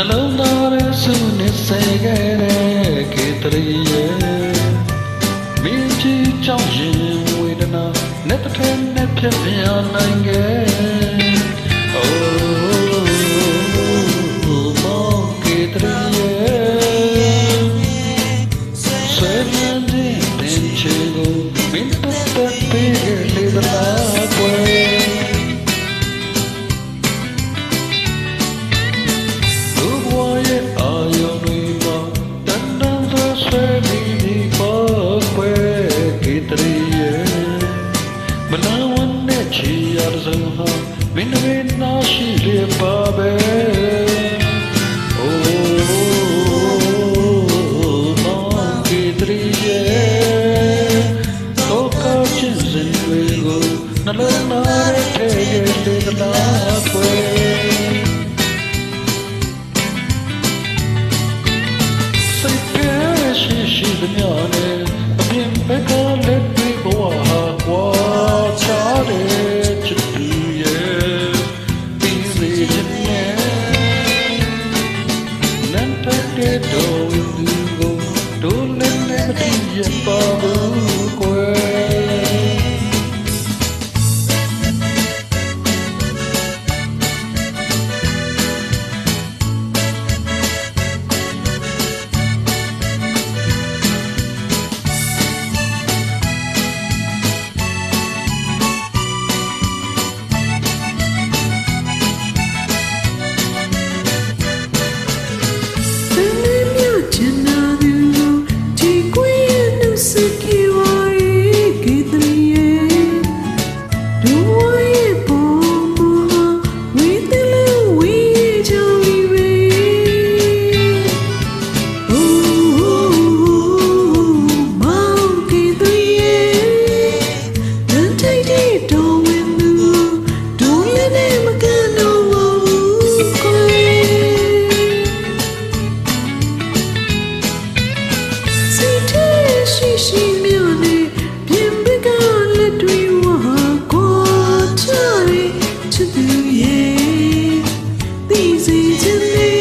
နှလုံးသားရဲ့ဆုနဲ့စေခဲ့တဲ့ကေတရီရဲ့မင်းကြီးကြောင့်ရင်ဝေဒနာနဲ့တစ်ထက်နဲ့ဖြစ်ပြနိုင်ခဲ့ Oh, mon que traía Sueñan de enchego Min pata စဉ်တွေကိုနှလုံးသားထဲရဲ့တေကတာပွဲစိတ်ကရှိရှိသမျှနဲ့အပြင်ဘက်ကလက်တွေဘဝဟာကွာချားတယ်ချစ်သူရဲ့ပြီးစေခြင်းနဲ့နံပါတ်တဲ့တော်ဝင်သူကိုတို့နဲ့မတည်ရပါဘူး you ရေသိစေခြင်းလေး